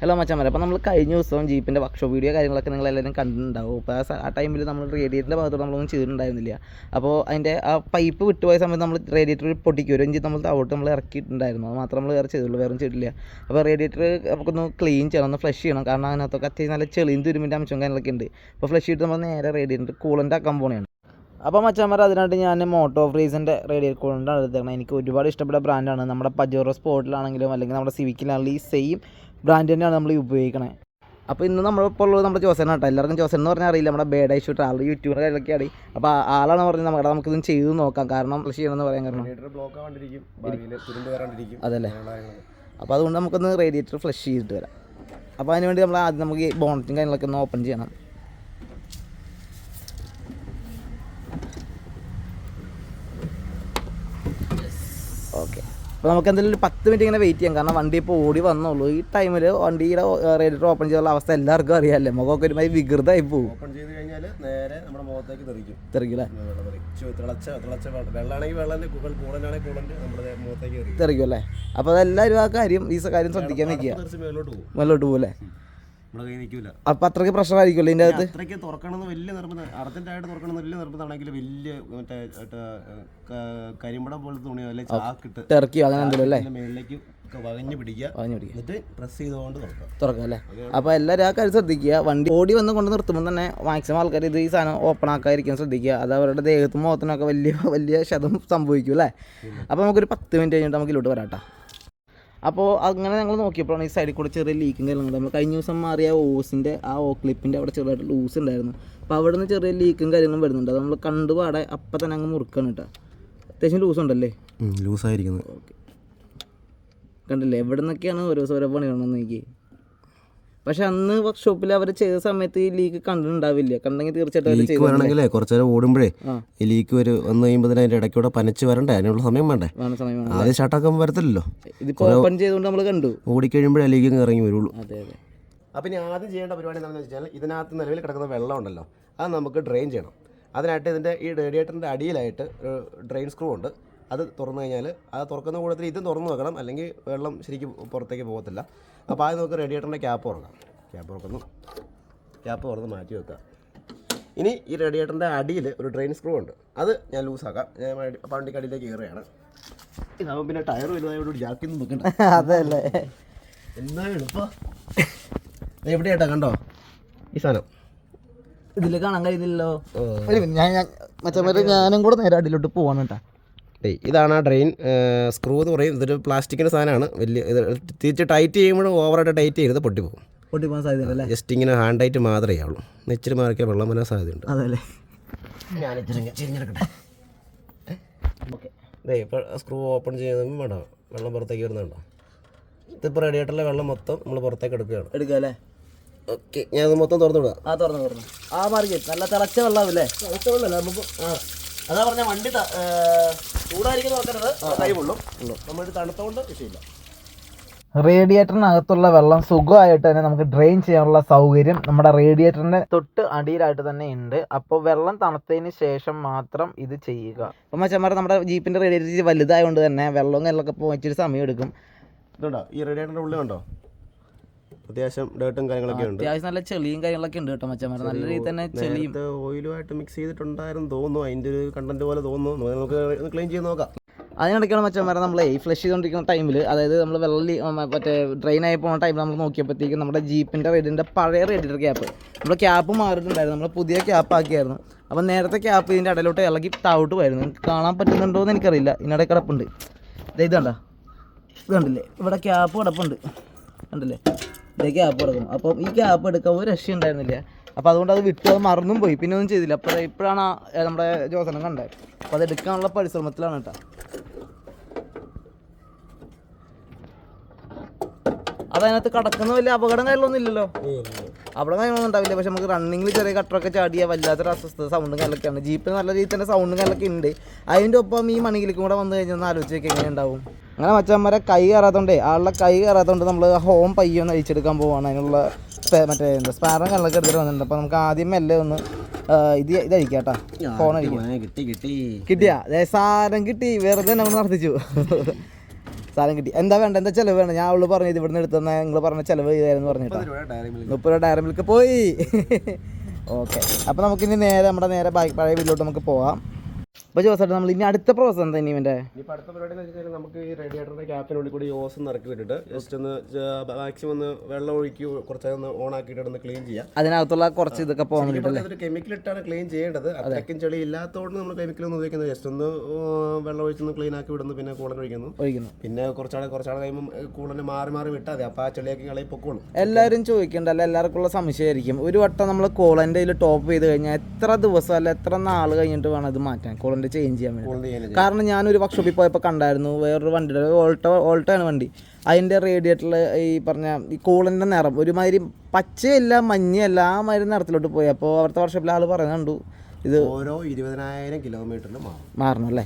Hello മച്ചാമാരെ. അപ്പോൾ നമ്മൾ കഴിഞ്ഞ ദിവസം ജീപ്പിന്റെ വർക്ക്ഷോപ്പ് വീഡിയോ കാര്യങ്ങളൊക്കെ നിങ്ങൾ എല്ലാവരും കണ്ടിട്ടുണ്ടാവും. അപ്പോൾ ആ ടൈമിൽ നമ്മൾ റേഡിയേറ്ററിന്റെ ഭാഗത്തോട് നമ്മളൊന്നും ചെയ്തിട്ടുണ്ടായിരുന്നില്ല. അപ്പോൾ അതിന്റെ ആ പൈപ്പ് വിട്ടുപോയ സമയത്ത് നമ്മൾ റേഡിയേറ്റർ പൊട്ടിക്കും. ഒരു ഇഞ്ചി നമ്മൾ താവോട്ട് നമ്മൾ ഇറക്കിയിട്ടുണ്ടായിരുന്നു. അത് മാത്രം നമ്മൾ വേറെ ചെയ്തുള്ളൂ. വേറെ ചെയ്തിട്ടില്ല. അപ്പോൾ റേഡിയേറ്റർ നമുക്കൊന്ന് ക്ലീൻ ചെയ്യണം. ഒന്ന് ഫ്ലഷ് ചെയ്യണം. കാരണം അതിനകത്തൊക്കെ അത്യാവശ്യം നല്ല ചെളിയും തുരുമിന്റെ അംശം കാര്യങ്ങളൊക്കെ ഉണ്ട്. അപ്പോൾ ഫ്ലഷ് ചെയ്തിട്ട് നമ്മൾ നേരെ റേഡിയേറ്റർ കൂളന്റ് ആക്കാൻ അപ്പോൾ മച്ചാമാർ അതിനായിട്ട് ഞാൻ മോട്ടോ ഫ്രീസിന്റെ റേഡിയേറ്റ് കൂളന്റാണ് എടുത്തേക്കണം എനിക്ക് ഒരുപാട് ഇഷ്ടപ്പെട്ട ബ്രാൻഡാണ് നമ്മുടെ പജോറോ സ്പോർട്ടിലാണെങ്കിലും അല്ലെങ്കിൽ നമ്മുടെ സിവിക്കിലാണെങ്കിലും ഈ സെയിം ബ്രാൻഡ് തന്നെയാണ് നമ്മൾ ഉപയോഗിക്കണേ. അപ്പോൾ ഇന്ന് നമ്മളിപ്പോൾ ഉള്ളത് നമ്മുടെ ജോസൻ കേട്ടോ എല്ലാവർക്കും ജോസൻ എന്ന് പറഞ്ഞാൽ അറിയില്ല. നമ്മുടെ ബേഡ് ഐ ഷൂട്ട് ആൾ യൂട്യൂബർ കാര്യങ്ങളൊക്കെ ആണ് അപ്പോൾ ആളാണ് പറഞ്ഞത് നമ്മുടെ നമുക്കിതും ചെയ്ത് നോക്കാം. കാരണം ചെയ്യണമെന്ന് പറയാൻ കാരണം. അതല്ലേ. അപ്പോൾ അതുകൊണ്ട് നമുക്കൊന്ന് റേഡിയേറ്റർ ഫ്ലഷ് ചെയ്തിട്ട് വരാം. അപ്പോൾ അതിനുവേണ്ടി നമ്മൾ ആദ്യം നമുക്ക് ബോണറ്റും കാര്യങ്ങളൊക്കെ ഒന്ന് ഓപ്പൺ ചെയ്യണം ഓക്കെ അപ്പോൾ നമുക്ക് എന്തായാലും ഒരു പത്ത് മിനിറ്റ് ഇങ്ങനെ വെയിറ്റ് ചെയ്യാം. കാരണം വണ്ടി ഇപ്പോൾ ഓടി വന്നുള്ളൂ ഈ ടൈമിൽ വണ്ടിയുടെ റേഡിയേറ്റർ ഓപ്പൺ ചെയ്തുള്ള അവസ്ഥ എല്ലാവർക്കും അറിയാമല്ലേ മുഖമൊക്കെ ഒരുമാതിരി വികൃതമായി പോകും ഓപ്പൺ ചെയ്ത് കഴിഞ്ഞാൽ നേരെ നമ്മുടെ മുഖത്തേക്ക് തെറിക്കും. തെറിക്കില്ലേ തിളച്ച തിളച്ച വെള്ളം. വെള്ളമാണെങ്കിൽ വെള്ളം കൂടലാണെങ്കിൽ കൂടൽ നമ്മുടെ മുഖത്തേക്ക് തെറിക്കും. അല്ലേ? അപ്പോൾ അതെല്ലാവരും ആ കാര്യം ഈ കാര്യം ശ്രദ്ധിക്കാൻ നിൽക്കുക മേലോട്ട് പോകും അല്ലേ പോകും നമ്മുടെ കൈ നിൽക്കില്ല. അപ്പോൾ അത്രയ്ക്ക് പ്രശ്നമായിരിക്കുമല്ലോ ഇതിന്റെ അകത്ത്? അത്രയ്ക്ക് തുറക്കണമെന്ന് വലിയ നിർബന്ധം അർജന്റായിട്ട് തുറക്കണമെന്ന് വലിയ നിർബന്ധമാണെങ്കിൽ വലിയ മറ്റേ കരിമ്പടം പോലത്തെ തുണിയോ അല്ലെങ്കിൽ ചാക്കിട്ട് തെറിക്കുകയോ അങ്ങനെ എന്തെങ്കിലും അല്ലേ? മേളിലേക്ക് വകഞ്ഞ് പിടിക്കുക. പറഞ്ഞു പിടിക്കുക. എന്നിട്ട് പ്രസ് ചെയ്തുകൊണ്ട് തുറക്കുക. തുറക്കാം അല്ലേ? അപ്പോൾ എല്ലാവരും ആ കാര്യം ശ്രദ്ധിക്കുക. വണ്ടി ഓടി വന്ന് കൊണ്ട് നിർത്തുമ്പോൾ തന്നെ മാക്സിമം ആൾക്കാർ ഇത് ഈ സാധനം ഓപ്പൺ ആക്കാതിരിക്കാൻ ശ്രദ്ധിക്കുക. അത് അവരുടെ ദേഹത്തും മുഖത്തിനൊക്കെ വലിയ വലിയ ശതം സംഭവിക്കും അല്ലേ? അപ്പോൾ നമുക്കൊരു പത്ത് മിനിറ്റ് കഴിഞ്ഞിട്ട് നമുക്ക് ഇതിലോട്ട് വരാട്ടോ അപ്പോൾ അങ്ങനെ ഞങ്ങൾ നോക്കിയപ്പോഴാണ് ഈ സൈഡിൽ കൂടെ ചെറിയ ലീക്കും കാര്യങ്ങളും. നമ്മൾ കഴിഞ്ഞ ദിവസം മാറിയ ഓസിന്റെ ആ ഓ ക്ലിപ്പിന്റെ അവിടെ ചെറുതായിട്ട് ലൂസ് ഉണ്ടായിരുന്നു. അപ്പോൾ അവിടെ നിന്ന് ചെറിയ ലീക്കും കാര്യങ്ങളും വരുന്നുണ്ട്. അത് നമ്മൾ കണ്ടുപാടെ അപ്പം തന്നെ അങ്ങ് മുറുക്കാണ് കേട്ടോ. അത്യാവശ്യം ലൂസ് ഉണ്ടല്ലേ? ലൂസായിരിക്കുന്നത് ഓക്കെ കണ്ടില്ലേ? എവിടെ നിന്നൊക്കെയാണ് ഓരോ ഓരോ പണി കാണുന്നത് എനിക്ക് പക്ഷെ അന്ന് വർക്ക്ഷോപ്പിൽ അവർ ചെയ്ത സമയത്ത് ഈ ലീക്ക് കണ്ടിട്ടുണ്ടാവില്ല. കണ്ടെങ്കിൽ തീർച്ചയായിട്ടും വരണമെങ്കിലേ കുറച്ച് നേരം ഓടുമ്പോഴേ ഈ ലീക്ക് ഒരു വന്നു കഴിയുമ്പോൾ അതിന്റെ ഇടയ്ക്കൂടെ പനച്ച് വരണ്ടേ? അതിനുള്ള സമയം വേണ്ടേ. ആദ്യം ഷട്ടാക്കാൻ വരത്തില്ലല്ലോ. ഇതിപ്പോൾ ഓപ്പൺ ചെയ്തുകൊണ്ട് നമ്മൾ കണ്ടു. ഓടിക്കഴിയുമ്പോഴേ ലീക്ക് ഇറങ്ങി വരുള്ളൂ. അതെ അതെ. അപ്പം ഇനി ആദ്യം ചെയ്യേണ്ട പരിപാടി എന്താണെന്ന് വെച്ചാൽ ഇതിനകത്ത് നിലവിൽ കിടക്കുന്ന വെള്ളം ഉണ്ടല്ലോ. അത് നമുക്ക് ഡ്രെയിൻ ചെയ്യണം. അതിനായിട്ട് ഇതിന്റെ ഈ റേഡിയേറ്ററിന്റെ അടിയിലായിട്ട് ഒരു ഡ്രെയിൻ സ്ക്രൂ ഉണ്ട്. അത് തുറന്നു കഴിഞ്ഞാൽ അത് തുറക്കുന്ന കൂട്ടത്തിൽ ഇതും തുറന്നു വെക്കണം. അല്ലെങ്കിൽ വെള്ളം ശരിക്കും പുറത്തേക്ക് പോകത്തില്ല. അപ്പോൾ ആദ്യം നമുക്ക് റേഡിയേറ്ററിന്റെ ക്യാപ്പ് തുറക്കാം ക്യാപ്പ് തുറക്കുന്നു ക്യാപ്പ് തുറന്ന് മാറ്റി വെക്കുക. ഇനി ഈ റേഡിയേറ്ററിന്റെ അടിയിൽ ഒരു ഡ്രെയിൻ സ്ക്രൂ ഉണ്ട്. അത് ഞാൻ ലൂസാക്കാം ഞാൻ വണ്ടി- വണ്ടിക്ക് അടിയിലേക്ക് കയറുകയാണ്. ഇതാവും പിന്നെ ടയർ വലുതായതുകൊണ്ട് ജാക്കി നിന്ന് വെക്കണ്ട. അതല്ലേ. എന്നാ എളുപ്പം. എവിടെയായിട്ടാ കണ്ടോ? ഈ സാധനം. ഇതിൽ കാണാൻ കഴിയുന്നില്ലല്ലോ. ഞാൻ ഞാൻ മറ്റേ ഞാനും കൂടെ നേരെ അടിയിലോട്ട് പോവാണ് കേട്ടോ. ഏയ് ഇതാണ് ആ ഡ്രെയിൻ സ്ക്രൂ എന്ന് പറയും. ഇതൊരു പ്ലാസ്റ്റിക്കിന്റെ സാധനമാണ്. വലിയ ഇത് തിരിച്ച് ടൈറ്റ് ചെയ്യുമ്പോഴും ഓവറായിട്ട് ടൈറ്റ് ചെയ്യരുത് പൊട്ടിപ്പോകും. പൊട്ടിപ്പോകാൻ സാധ്യത അല്ലേ? ജസ്റ്റ് ഇങ്ങനെ ഹാൻഡ് ടൈറ്റ് മാത്രമേ ആവുള്ളൂ. ഇച്ചിരി മാറിക്കാൻ വെള്ളം വരാൻ സാധ്യതയുണ്ട്. അതല്ലേ ചെരിഞ്ഞെടുക്കട്ടെ. ഓക്കെ. ഇതേ ഇപ്പോൾ സ്ക്രൂ ഓപ്പൺ ചെയ്യുന്നതും വേണ്ട. വെള്ളം പുറത്തേക്ക് വരുന്നുണ്ടോ. ഇതിപ്പോൾ റെഡി ആയിട്ടുള്ള വെള്ളം മൊത്തം നമ്മൾ പുറത്തേക്ക് എടുക്കുകയാണ്. എടുക്കുക അല്ലേ? ഓക്കെ ഞാൻ അത് മൊത്തം തുറന്നു വിടുക ആ തുറന്നു തുറന്നു ആ മാറി നല്ല തിളച്ച വെള്ളമാവില്ലേ നമുക്ക് ആ അതാ പറഞ്ഞ വണ്ടി ചൂടായിരിക്കും നോക്കരുത് കൈ പൊള്ളും നമ്മൾ തണുത്തോണ്ട് വിഷയമില്ല റേഡിയേറ്ററിനകത്തുള്ള വെള്ളം സുഖമായിട്ട് തന്നെ നമുക്ക് ഡ്രെയിൻ ചെയ്യാനുള്ള സൗകര്യം നമ്മുടെ റേഡിയേറ്ററിന്റെ തൊട്ട് അടിയിലായിട്ട് തന്നെ ഉണ്ട്. അപ്പോൾ വെള്ളം തണുത്തതിന് ശേഷം മാത്രം ഇത് ചെയ്യുക. അപ്പോൾ മച്ചന്മാർ നമ്മുടെ ജീപ്പിന്റെ റേഡിയേറ്റർ വലുതായതുകൊണ്ട് തന്നെ വെള്ളവും കല്ലൊക്കെ പോയിച്ചൊരു സമയം എടുക്കും ഇതുണ്ടോ? ഈ റേഡിയേറ്ററിന്റെ ഉള്ളിൽ കണ്ടോ അത്യാവശ്യം ഡേട്ടും കാര്യങ്ങളൊക്കെ ഉണ്ട്. അത്യാവശ്യം നല്ല ചെളിയും കാര്യങ്ങളൊക്കെ ഉണ്ട് കേട്ടോ മച്ചന്മാർ നല്ല രീതിയിൽ തന്നെ ചെളിയും. ഓയിലുമായിട്ട് മിക്സ് ചെയ്തിട്ടുണ്ടായിരുന്നു തോന്നുന്നു. അതിന്റെ ഒരു കണ്ടന്റ് പോലെ തോന്നുന്നു. നമുക്ക് ക്ലീൻ ചെയ്ത് നോക്കാം. അതിനിടയ്ക്കാണ് മച്ചന്മാരെ നമ്മൾ ഈ ഫ്ലഷ് ചെയ്തുകൊണ്ടിരിക്കുന്ന ടൈമിൽ അതായത് നമ്മൾ വെള്ളി മറ്റേ ഡ്രെയിൻ ആയി പോകുന്ന ടൈമിൽ നമ്മൾ നോക്കിയപ്പോഴത്തേക്കും നമ്മുടെ ജീപ്പിന്റെ റേഡിന്റെ പഴയ റേഡിയർ ക്യാപ്പ് നമ്മൾ ക്യാപ്പ് മാറിയിട്ടുണ്ടായിരുന്നു. നമ്മൾ പുതിയ ക്യാപ്പ് ആക്കിയായിരുന്നു. അപ്പോൾ നേരത്തെ ക്യാപ്പ് ഇതിന്റെ ഇടയിലോട്ട് ഇളകി താവിട്ട് പോയിരുന്നു. കാണാൻ പറ്റുന്നുണ്ടോ എന്ന് എനിക്കറിയില്ല. ഇതിനിടെ കിടപ്പുണ്ട്. ഇത് കണ്ടോ. ഇത് കണ്ടില്ലേ? ഇവിടെ ക്യാപ്പ് കിടപ്പുണ്ട്. കണ്ടില്ലേ? ഇതേ ഗ്യാപ്പ് എടുക്കും. അപ്പം ഈ ഗ്യാപ്പ് എടുക്കാൻ ഒരു രക്ഷ ഉണ്ടായിരുന്നില്ല. അപ്പോൾ അതുകൊണ്ട് അത് വിട്ടു അത് മറന്നും പോയി. പിന്നെ ഒന്നും ചെയ്തില്ല. അപ്പോൾ ഇപ്പോഴാണ് നമ്മുടെ ജോസനം കണ്ടത്. അപ്പോൾ അത് എടുക്കാനുള്ള പരിശ്രമത്തിലാണ് കേട്ടോ. അതതിനകത്ത് കടക്കുന്ന വലിയ അപകടം കാര്യങ്ങളൊന്നും ഇല്ലല്ലോ. അവിടെ കാര്യങ്ങളൊന്നും ഉണ്ടാവില്ല. പക്ഷെ നമുക്ക് റണ്ണിങ്ങിൽ ചെറിയ കട്ടറൊക്കെ ചാടിയ വല്ലാത്തൊരു അസ്വസ്ഥത സൗണ്ടും കാലൊക്കെയാണ് ജീപ്പിന് നല്ല രീതിയിൽ തന്നെ സൗണ്ടും കാലൊക്കെ ഉണ്ട്. അതിന്റെ ഒപ്പം ഈ മണിയിലേക്കും കൂടെ വന്നു കഴിഞ്ഞാൽ ആലോചിച്ച് നോക്കി എങ്ങനെ ഉണ്ടാവും. അങ്ങനെ മച്ചന്മാരെ കൈ കയറാത്തോണ്ടേ ആളുടെ കൈ കയറാത്തോണ്ട് നമ്മൾ ഹോം പയ്യോ ഒന്ന് അഴിച്ചെടുക്കാൻ പോവാണ്. അതിനുള്ള മറ്റേ എന്താ സ്പാറും കാലൊക്കെ എടുത്തിട്ട് വന്നിട്ടുണ്ട്. അപ്പോൾ നമുക്ക് ആദ്യം മെല്ലെ ഒന്ന് ഇത് ഇത് അഴിക്കാം കേട്ടോ. ഫോൺ കിട്ടി കിട്ടി കിട്ടിയാ? സാരം കിട്ടി. വെറുതെ നമ്മൾ നടത്തിച്ചു. സാധനം കിട്ടി. എന്താ വേണ്ട എന്താ ചിലവ് വേണം? ഞാൻ അവൾ പറഞ്ഞത് ഇവിടുന്ന് എടുത്തെന്ന നിങ്ങൾ പറഞ്ഞ ചിലവ് ചെയ്തായിരുന്നു പറഞ്ഞിട്ട് മുപ്പത് രൂപ ഡയറി മിൽക്ക് പോയി. ഓക്കെ അപ്പോൾ നമുക്കിനി നേരെ നമ്മുടെ നേരെ പഴയ വീട്ടിലോട്ട് നമുക്ക് പോവാം. അപ്പോൾ ജോസായിട്ട് നമ്മൾ ഇനി അടുത്ത പ്രോസസ് എന്താ ഇനി ഇവന്റെ അടുത്ത പരിപാടി എന്ന് വെച്ചാൽ നമുക്ക് ഈ റേഡിയേറ്ററിന്റെ ക്യാപ്പിനുള്ളിൽ കൂടി ഓസ് ഇറക്കി വിട്ടിട്ട് ജസ്റ്റ് ഒന്ന് മാക്സിമം ഒന്ന് വെള്ളം ഒഴുക്കി കുറച്ച് ഒന്ന് ഓൺ ആക്കിയിട്ട് ഒന്ന് ക്ലീൻ ചെയ്യാം. അതിനകത്തുള്ള കുറച്ച് ഇതൊക്കെ പോകാൻ വേണ്ടിയിട്ടല്ലേ കെമിക്കൽ ഇട്ടാണ് ക്ലീൻ ചെയ്യേണ്ടത്. അത്രയ്ക്കും ചെളി ഇല്ലാത്തതുകൊണ്ട് നമ്മൾ കെമിക്കൽ ഒന്നും ഉപയോഗിക്കുന്നത് ജസ്റ്റ് ഒന്ന് വെള്ളം ഒഴിച്ചൊന്ന് ക്ലീൻ ആക്കി വിടുന്നു പിന്നെ കൂളൻ ഒഴിക്കുന്നു. ഒഴിക്കുന്നു. പിന്നെ കുറച്ചാൾ കുറച്ചാൾ കഴിയുമ്പോൾ കൂളന് മാറി മാറി വിട്ടാൽ മതി. അപ്പോൾ ആ ചെളിയൊക്കെ കളയി പൊക്കോളും. എല്ലാവരും ചോദിക്കണ്ടല്ലോ എല്ലാവർക്കും ഉള്ള സംശയമായിരിക്കും. ഒരു വട്ടം നമ്മൾ കോളന്റെ ടോപ്പ് ചെയ്ത് കഴിഞ്ഞാൽ എത്ര ദിവസം അല്ല എത്ര നാൾ കഴിഞ്ഞിട്ട് വേണം അത് മാറ്റാൻ? കോളന്റെ ചേഞ്ച് ചെയ്യാൻ വേണ്ടി കാരണം ഞാനൊരു വർക്ക്ഷോപ്പിൽ പോയപ്പോൾ കണ്ടായിരുന്നു വേറൊരു വണ്ടിയുടെ ഓൾട്ട ആണ് വണ്ടി. അതിന്റെ റേഡിയേറ്ററിൽ ഈ പറഞ്ഞ ഈ കൂളിന്റെ നിറം ഒരുമാതിരി പച്ചയല്ല മഞ്ഞയല്ല ആ മാതിരി നിറത്തിലോട്ട് പോയി. അപ്പോൾ അവിടുത്തെ വർക്ക്ഷോപ്പിൽ ആൾ പറയുന്നത് കണ്ടു ഇത് ഓരോ ഇരുപതിനായിരം കിലോമീറ്ററിൽ മാറും. മാറണം അല്ലേ?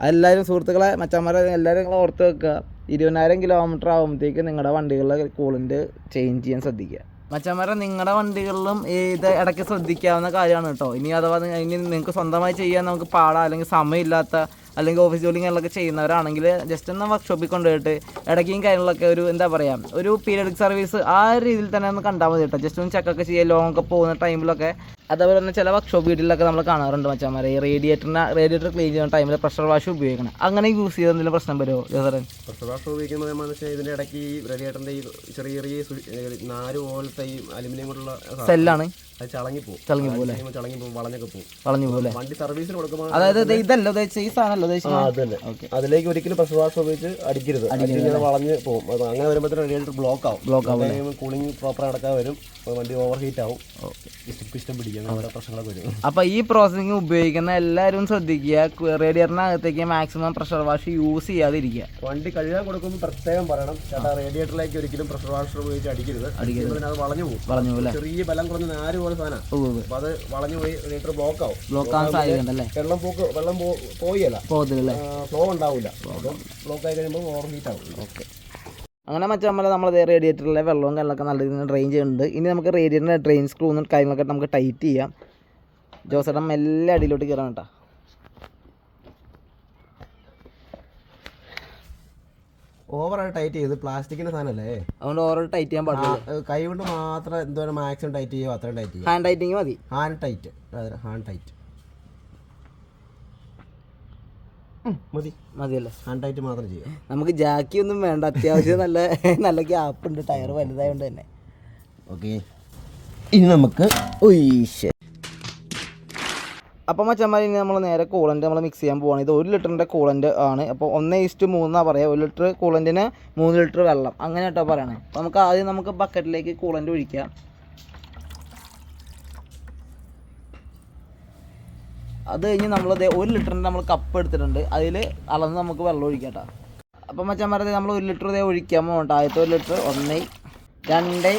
അതെല്ലാവരും സുഹൃത്തുക്കളെ മച്ചന്മാരെ എല്ലാവരും നിങ്ങൾ ഓർത്ത് വെക്കുക. ഇരുപതിനായിരം കിലോമീറ്റർ ആകുമ്പോഴത്തേക്ക് നിങ്ങളുടെ വണ്ടികളിലെ കൂളിന്റെ ചേഞ്ച് ചെയ്യാൻ ശ്രദ്ധിക്കുക. മച്ചന്മാരെ നിങ്ങളുടെ വണ്ടികളിലും ഇത് ഇടയ്ക്ക് ശ്രദ്ധിക്കാവുന്ന കാര്യമാണ് കേട്ടോ. ഇനി അഥവാ ഇനി നിങ്ങൾക്ക് സ്വന്തമായി ചെയ്യാൻ നമുക്ക് പാടാ അല്ലെങ്കിൽ സമയമില്ലാത്ത അല്ലെങ്കിൽ ഓഫീസ് ജോലികളൊക്കെ ചെയ്യുന്നവരാണെങ്കിൽ ജസ്റ്റ് ഒന്ന് വർക്ക്ഷോപ്പിൽ കൊണ്ടുപോയിട്ട് ഇടയ്ക്കും കാര്യങ്ങളൊക്കെ ഒരു എന്താ പറയുക ഒരു പീരിയഡിക് സർവീസ് ആ രീതിയിൽ തന്നെ ഒന്ന് കണ്ടാൽ മതി കേട്ടോ. ജസ്റ്റ് ഒന്ന് ചെക്കൊക്കെ ചെയ്യുക ലോങ്ങൊക്കെ പോകുന്ന ടൈമിലൊക്കെ അതേപോലെ തന്നെ ചില വർക്ക്ഷോപ്പ് വീട്ടിലൊക്കെ നമ്മൾ കാണാറുണ്ട് മച്ചാമാരെ. ഈ റേഡിയേറ്ററിന് റേഡിയേറ്റർ ക്ലീൻ ചെയ്യുന്ന ടൈമിൽ പ്രഷർ വാഷ് ഉപയോഗിക്കണം. അങ്ങനെ യൂസ് ചെയ്ത് എന്തെങ്കിലും പ്രശ്നം വരുമോ ജോസറൻ വാഷ് ഉപയോഗിക്കുന്നത് എന്താണെന്ന് വെച്ചാൽ ഇതിന്റെ ഇടയ്ക്ക് ഈ റേഡിയേറ്ററിന്റെ ഈ ചെറിയ ചെറിയ നാല് പോലത്തെ ഈ അലുമിനിയം കൊണ്ടുള്ള സെല്ലാണ് അത് ചളങ്ങി പോകും ചളങ്ങി പോകും ചളങ്ങി പോകും വളഞ്ഞൊക്കെ പോകും വളഞ്ഞു പോലെ വണ്ടി സർവീസിന് കൊടുക്കുമ്പോൾ അതായത് ഇത് ഇതല്ല ഉദ്ദേശിച്ച ഈ സാധനമല്ല ഉദ്ദേശിച്ചത്? അതിലേക്ക് ഒരിക്കലും പ്രഷർ വാഷ് ഉപയോഗിച്ച് അടിക്കരുത്. അടിക്കുന്നത് വളഞ്ഞ് പോകും അങ്ങനെ വരുമ്പോഴത്തേക്കും റേഡിയേറ്റർ ബ്ലോക്ക് ആവും. ബ്ലോക്ക് ആവും കൂളിംഗ് പ്രോപ്പർ നടക്കാൻ വരും. അപ്പോൾ വണ്ടി ഓവർ ഹീറ്റ് ആവും. പിസ്റ്റം പിടിക്കും. അങ്ങനത്തെ പ്രശ്നങ്ങളൊക്കെ വരും. അപ്പോൾ ഈ പ്രോസസ്സിങ് ഉപയോഗിക്കുന്ന എല്ലാവരും ശ്രദ്ധിക്കുക. റേഡിയേറ്ററിനകത്തേക്ക് മാക്സിമം പ്രഷർ വാഷ് യൂസ് ചെയ്യാതിരിക്കുക. വണ്ടി കഴുകാൻ കൊടുക്കുമ്പോൾ പ്രത്യേകം പറയണം. ചേട്ടാ റേഡിയേറ്ററിലേക്ക് ഒരിക്കലും പ്രഷർ വാഷർ ഉപയോഗിച്ച് അടിക്കരുത്. അടിക്കരുത്. അത് വളഞ്ഞു പോകും. വളഞ്ഞു പോകും ചെറിയ ബലം കുറഞ്ഞ നാല് പോലെ സാധനം. അപ്പോൾ അത് വളഞ്ഞു പോയി റേഡിയേറ്റർ ബ്ലോക്ക് ആവും. ബ്ലോക്ക് ആവാൻ സാധ്യതയുണ്ടല്ലേ വെള്ളം പോക്ക് വെള്ളം പോയല്ല പോകത്തില്ല ഫ്ലോ ഉണ്ടാവില്ല. ബ്ലോക്ക് ആയി കഴിയുമ്പോൾ ഓവർ ഹീറ്റ് ആവും. ഓക്കെ അങ്ങനെ മറ്റേ നമ്മൾ നമ്മൾ റേഡിയേറ്ററിലെ വെള്ളവും കാര്യങ്ങളൊക്കെ നല്ല രീതിയിൽ ഡ്രെയിൻ ചെയ്യുന്നുണ്ട് ഇനി നമുക്ക് റേഡിയേറ്ററിന്റെ ഡ്രെയിൻ സ്ക്രൂ സ്ക്രൂന്നും കാര്യങ്ങളൊക്കെ നമുക്ക് ടൈറ്റ് ചെയ്യാം. ജോസേട്ടൻ മെല്ലെ അടിയിലോട്ട് കയറാൻ കേട്ടോ. ഓവറായി ടൈറ്റ് ചെയ്ത് പ്ലാസ്റ്റിക്കിന്റെ സാധനമല്ലേ അതുകൊണ്ട് ഓവർ ടൈറ്റ് ചെയ്യാൻ പാടില്ല. കൈ കൊണ്ട് മാത്രം എന്തോരം മാക്സിമം ടൈറ്റ് ചെയ്യുമോ അത്രയും ടൈറ്റ് ചെയ്യും ഹാൻഡ് ടൈറ്റിങ് മതി. ഹാൻഡ് ടൈറ്റ് ഹാൻഡ് ടൈറ്റ് മതി. മതിയല്ലേ? ഹാൻഡായിട്ട് മാത്രം ചെയ്യാം. നമുക്ക് ജാക്കി ഒന്നും വേണ്ട. അത്യാവശ്യം നല്ല നല്ല ഗ്യാപ്പ് ഉണ്ട്. ടയർ വലുതായതുകൊണ്ട് തന്നെ. ഓക്കെ. ഇനി നമുക്ക് ഉയ്ശ് അപ്പോൾ മച്ചന്മാർ ഇനി നമ്മൾ നേരെ കൂളന്റ് നമ്മൾ മിക്സ് ചെയ്യാൻ പോവാണ്. ഇത് ഒരു ലിറ്ററിന്റെ കൂളന്റ് ആണ്. അപ്പോൾ ഒന്ന് ഈസ്റ്റ് മൂന്നാണ് പറയുക ഒരു ലിറ്റർ കൂളന്റിന് മൂന്ന് ലിറ്റർ വെള്ളം. അങ്ങനെ കേട്ടോ പറയണേ. അപ്പോൾ നമുക്ക് ആദ്യം നമുക്ക് ബക്കറ്റിലേക്ക് കൂളന്റ് ഒഴിക്കാം. അത് കഴിഞ്ഞ് നമ്മൾ ഒരു ലിറ്ററിന്റെ നമ്മൾ കപ്പ് എടുത്തിട്ടുണ്ട്. അതിൽ അളന്ന് നമുക്ക് വെള്ളം ഒഴിക്കാം കേട്ടോ അപ്പം മച്ചന്മാരത് നമ്മൾ ഒരു ലിറ്റർ ഇതേ ഒഴിക്കാൻ പോകണ്ട. ആദ്യത്തെ ഒരു ലിറ്റർ ഒന്ന് രണ്ട്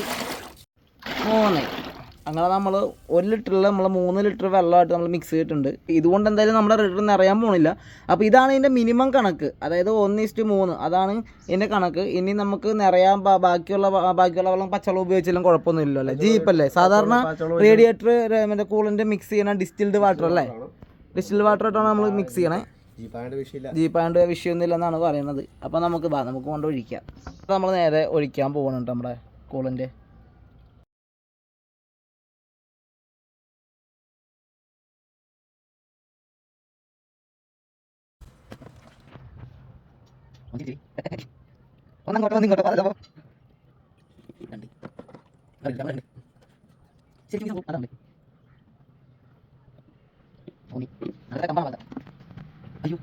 മൂന്ന്. അങ്ങനെ നമ്മൾ ഒരു ലിറ്ററിൽ നമ്മൾ മൂന്ന് ലിറ്റർ വെള്ളമായിട്ട് നമ്മൾ മിക്സ് ചെയ്തിട്ടുണ്ട്. ഇതുകൊണ്ട് എന്തായാലും നമ്മുടെ റിട്ടർ നിറയാൻ പോണില്ല. അപ്പോൾ ഇതാണ് ഇതിന്റെ മിനിമം കണക്ക്. അതായത് ഒന്ന് ഇസ്റ്റ് മൂന്ന്. അതാണ് ഇതിന്റെ കണക്ക്. ഇനി നമുക്ക് നിറയാൻ ബാക്കിയുള്ള ബാക്കിയുള്ള വെള്ളം പച്ചവെള്ളം ഉപയോഗിച്ചാലും കുഴപ്പമൊന്നുമില്ലല്ലോ അല്ലേ? ജീപ്പല്ലേ സാധാരണ റേഡിയേറ്റർ മറ്റേ കൂളിന്റെ മിക്സ് ചെയ്യുന്ന ഡിസ്റ്റിൽഡ് വാട്ടർ അല്ലേ? ഡിസ്റ്റിൽഡ് വാട്ടർ ആയിട്ടാണ് നമ്മൾ മിക്സ് ചെയ്യണേ. ജീപ്പാന്റെ വിഷയമില്ല. ജീപ്പാണ്ട് വിഷയമൊന്നുമില്ലെന്നാണ് പറയുന്നത്. അപ്പോൾ നമുക്ക് ബാ നമുക്ക് കൊണ്ട് ഒഴിക്കാം. നമ്മൾ നേരെ ഒഴിക്കാൻ പോകുന്നുണ്ട് നമ്മുടെ കൂളിന്റെ ഒന്നങ്ങോട്ടോ ഒന്നിങ്ങോട്ടോ അതോ ശരിക്കും അതാണ് തോന്നി നല്ല കമ്പാണ് മതി അയ്യോ.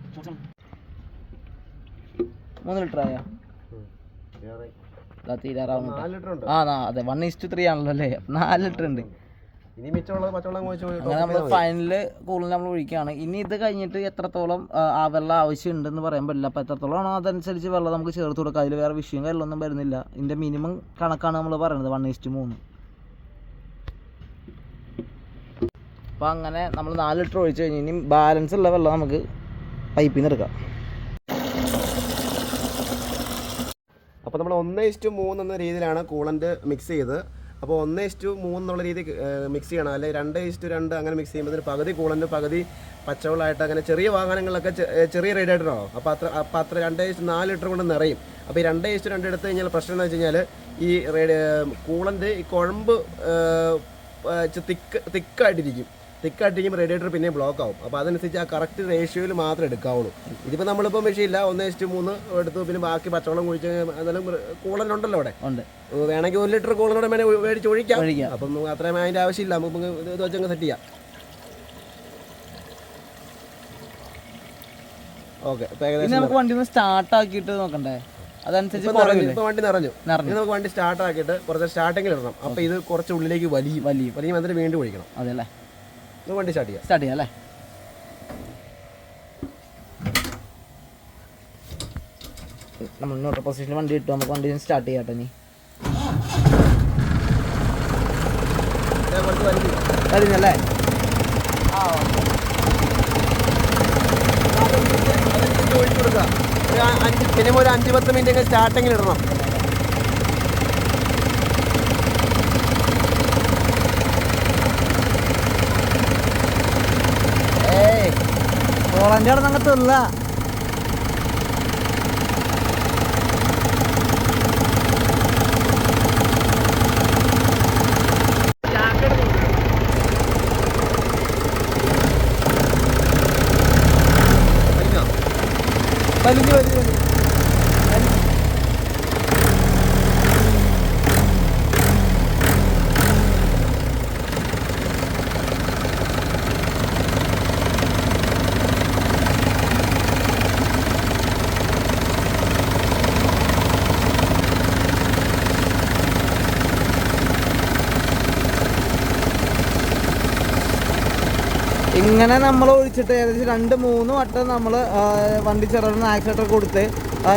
മൂന്ന് ലിറ്റർ ആയോ? ഇതാ നാല് ലിറ്റർ ഉണ്ട് ആ അതെ വൺ ഇസ്റ്റ് ത്രീ ആണല്ലോ അല്ലേ? നാല് ലിറ്റർ ഉണ്ട്. അങ്ങനെ നമ്മൾ ഫൈനൽ കൂടുതൽ നമ്മൾ ഒഴിക്കുകയാണ്. ഇനി ഇത് കഴിഞ്ഞിട്ട് എത്രത്തോളം ആ, വെള്ളം വെള്ളം ആവശ്യമുണ്ടെന്ന് പറയാൻ പറ്റില്ല. അപ്പോൾ എത്രത്തോളം ആണോ അതനുസരിച്ച് വെള്ളം നമുക്ക് ചേർത്ത് കൊടുക്കാം. അതിൽ വേറെ വിഷയം കാര്യങ്ങളൊന്നും വരുന്നില്ല. ഇതിന്റെ മിനിമം കണക്കാണ് നമ്മൾ പറയുന്നത് വൺ ഇസ്റ്റ് മൂന്ന്. അപ്പോൾ അങ്ങനെ നമ്മൾ നാല് ലിറ്റർ ഒഴിച്ച് കഴിഞ്ഞ് ഇനി ബാലൻസ് ഉള്ള വെള്ളം നമുക്ക് പൈപ്പിൽ നിന്ന് എടുക്കാം. അപ്പോൾ നമ്മൾ ഒന്ന് ഇഷ്ടു മൂന്ന് എന്ന രീതിയിലാണ് കൂളന്റ് മിക്സ് ചെയ്ത് അപ്പോൾ ഒന്ന് ഇസ്റ്റു മൂന്ന് എന്നുള്ള രീതി മിക്സ് ചെയ്യണം. അല്ലെങ്കിൽ രണ്ട് ഇസ്റ്റു രണ്ട് അങ്ങനെ മിക്സ് ചെയ്യുമ്പോൾ പകുതി കൂളന്റ് പകുതി പച്ചവെള്ളമായിട്ട് അങ്ങനെ ചെറിയ വാഹനങ്ങളിലൊക്കെ ചെറിയ റേഡിയേറ്ററോ അപ്പോൾ അത്ര അപ്പോൾ അത്ര രണ്ട് ഇസ്റ്റു നാല് ലിറ്റർ കൊണ്ട് നിറയും. അപ്പോൾ ഈ രണ്ട് ഇസ്റ്റു രണ്ട് എടുത്തു കഴിഞ്ഞാൽ പ്രശ്നം എന്ന് വെച്ച് കഴിഞ്ഞാൽ ഈ റേഡി കൂളന്റ് ഈ കുഴമ്പ് തിക്ക് തിക്കായിട്ടിരിക്കും. തിക്കായിട്ടിരിക്കുമ്പോൾ റേഡിയേറ്റർ പിന്നെ ബ്ലോക്ക് ആവും. അപ്പോൾ അതനുസരിച്ച് ആ കറക്റ്റ് റേഷ്യോയിൽ മാത്രമേ എടുക്കാവുള്ളൂ. ഇതിപ്പോൾ നമ്മളിപ്പോൾ മെഷീനില്ല ഒന്ന് എച്ച് മൂന്ന് എടുത്തു പിന്നെ ബാക്കി പച്ചവെള്ളം കുഴിച്ച് എന്നാലും കൂളന്റ് ഉണ്ടല്ലോ അവിടെ. ഉണ്ട്. വേണമെങ്കിൽ ഒരു ലിറ്റർ കൂളനോടെ വേണേൽ മേടിച്ച് ഒഴിക്കാം. ഒഴിക്കാം. അപ്പം അത്രയും അതിന്റെ ആവശ്യമില്ല. നമുക്ക് ഇത് വെച്ചങ്ങ് സെറ്റ് ചെയ്യാം. ഓക്കെ നമുക്ക് വണ്ടി ഒന്ന് സ്റ്റാർട്ട് ആക്കിയിട്ട് നോക്കണ്ടേ? അതനുസരിച്ച് ഇപ്പം വണ്ടി നിറഞ്ഞു. നിറഞ്ഞു. നമുക്ക് വണ്ടി സ്റ്റാർട്ട് ആക്കിയിട്ട് കുറച്ച് സ്റ്റാർട്ടിങ്ങിൽ ഇടണം. അപ്പോൾ ഇത് കുറച്ച് ഉള്ളിലേക്ക് വലിയും. വലിയ. വലിയും എന്നിട്ട് വീണ്ടും ഒഴിക്കണം. അതെ അല്ലേ വണ്ടി സ്റ്റാർട്ട് ചെയ്യാം. സ്റ്റാർട്ട് ചെയ്യാം അല്ലേ? നമ്മൾ ന്യൂട്രൽ പൊസിഷനിൽ വണ്ടി ഇട്ടു നമുക്ക് വണ്ടി സ്റ്റാർട്ട് ചെയ്യാം ഇനി. നീ കഴിഞ്ഞല്ലേ? മിനിമം ഒരു അഞ്ച് പത്ത് മിനിറ്റ് സ്റ്റാർട്ടിങ്ങിൽ ഇടണം. കോളന്റെ അവിടെ വലിഞ്ഞു വലിഞ്ഞു വലിഞ്ഞു. ഇങ്ങനെ നമ്മൾ ഒഴിച്ചിട്ട് ഏകദേശം രണ്ട് മൂന്ന് വട്ടം നമ്മൾ വണ്ടി ചെറുന്ന ആക്സിലേറ്റർ കൊടുത്ത്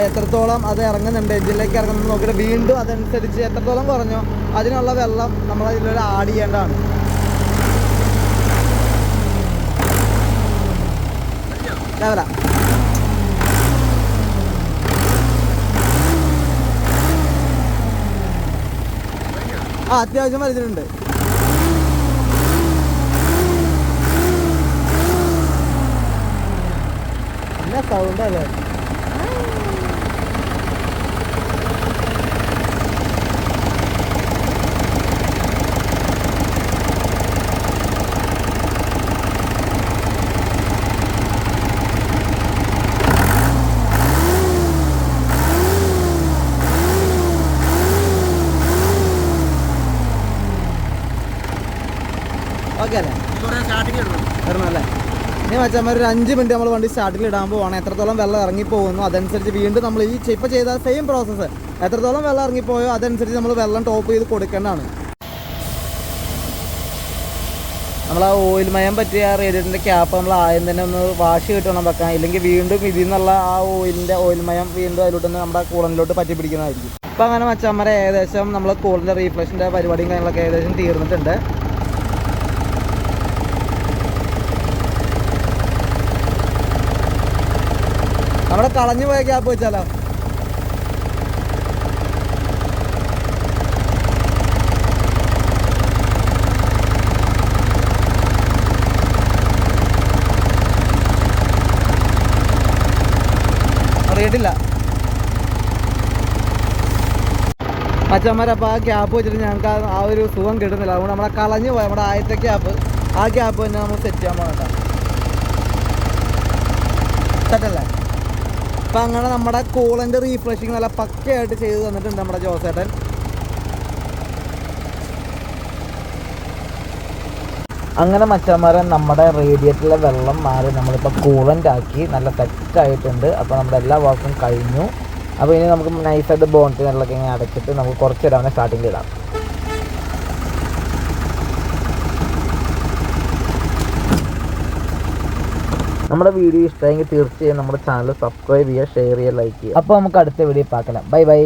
എത്രത്തോളം അത് ഇറങ്ങുന്നുണ്ട് എഞ്ചിനിലേക്ക് ഇറങ്ങുന്നത് നോക്കിയിട്ട് വീണ്ടും അതനുസരിച്ച് എത്രത്തോളം കുറഞ്ഞോ അതിനുള്ള വെള്ളം നമ്മൾ ഇതിലൂടെ ആഡ് ചെയ്യേണ്ടതാണ്. ആ അത്യാവശ്യം വലിച്ചിട്ടുണ്ട് സൗണ്ട് അല്ലേ ഓക്കെ അല്ലേ സ്റ്റാർട്ടിങ്ങിൽ ഇടണം വരണം അല്ലേ മച്ചന്മാർ ഒരു അഞ്ച് മിനിറ്റ് നമ്മൾ വണ്ടി സ്റ്റാർട്ടിൽ ഇടാൻ പോവാണ്. എത്രത്തോളം വെള്ളം ഇറങ്ങി പോകുന്നു അതനുസരിച്ച് വീണ്ടും നമ്മൾ ഈ ഇപ്പോൾ ചെയ്ത സെയിം പ്രോസസ്സ് എത്രത്തോളം വെള്ളം ഇറങ്ങിപ്പോയോ അതനുസരിച്ച് നമ്മൾ വെള്ളം ടോപ്പ് ചെയ്ത് കൊടുക്കേണ്ടതാണ്. നമ്മൾ ആ ഓയിൽ മയം പറ്റിയ ആ റേഡിയേറ്ററിന്റെ ക്യാപ്പ് നമ്മൾ ആദ്യം തന്നെ ഒന്ന് വാഷ് കിട്ടണം വെക്കാൻ. ഇല്ലെങ്കിൽ വീണ്ടും ഇതിൽ നിന്നുള്ള ആ ഓയിലിന്റെ ഓയിൽ മയം വീണ്ടും അതിലോട്ട് നമ്മുടെ കൂളനിലോട്ട് പറ്റി പിടിക്കുന്നതായിരിക്കും ഇപ്പം അങ്ങനെ മച്ചന്മാരെ ഏകദേശം നമ്മൾ കൂളിന്റെ റീഫ്ലഷിന്റെ പരിപാടിയും കാര്യങ്ങളൊക്കെ ഏകദേശം തീർന്നിട്ടുണ്ട്. നമ്മുടെ കളഞ്ഞു പോയ ഗ്യാപ്പ് വെച്ചാലോ? അറിയിട്ടില്ല അച്ഛന്മാരപ്പോൾ ആ ക്യാപ്പ് വെച്ചിട്ട് ഞങ്ങൾക്ക് ആ- ഒരു സുഖം കിട്ടുന്നില്ല. അതുകൊണ്ട് നമ്മളെ കളഞ്ഞു പോയ. നമ്മുടെ ആദ്യത്തെ ക്യാപ്പ് ആ ക്യാപ്പ് തന്നെ നമ്മൾ സെറ്റ് ചെയ്യാൻ പോകണ്ട സെറ്റല്ലേ അപ്പം അങ്ങനെ നമ്മുടെ കൂളന്റെ റീഫ്രഷിങ് നല്ല പക്കയായിട്ട് ചെയ്ത് തന്നിട്ടുണ്ട് നമ്മുടെ ജോസേട്ടൻ. അങ്ങനെ മച്ചന്മാരെ നമ്മുടെ റേഡിയേറ്ററിലെ വെള്ളം മാറി നമ്മളിപ്പോൾ കൂളന്റ് ആക്കി നല്ല സെറ്റായിട്ടുണ്ട് അപ്പോൾ നമ്മുടെ എല്ലാ വർക്കും കഴിഞ്ഞു. അപ്പോൾ ഇനി നമുക്ക് നൈസായിട്ട് ബോണ്ടിനെല്ലാം ഇങ്ങനെ അടച്ചിട്ട് നമുക്ക് കുറച്ച് നേരം അവനെ സ്റ്റാർട്ടിങ്ങിൽ ഇടാം. നമ്മുടെ വീഡിയോ ഇഷ്ടമായെങ്കിൽ തീർച്ചയായും നമ്മുടെ ചാനൽ സബ്സ്ക്രൈബ് ചെയ്യുക ഷെയർ ചെയ്യുക ലൈക്ക് ചെയ്യുക. അപ്പോൾ നമുക്ക് അടുത്ത വീഡിയോ പാക്കണം ബൈ ബൈ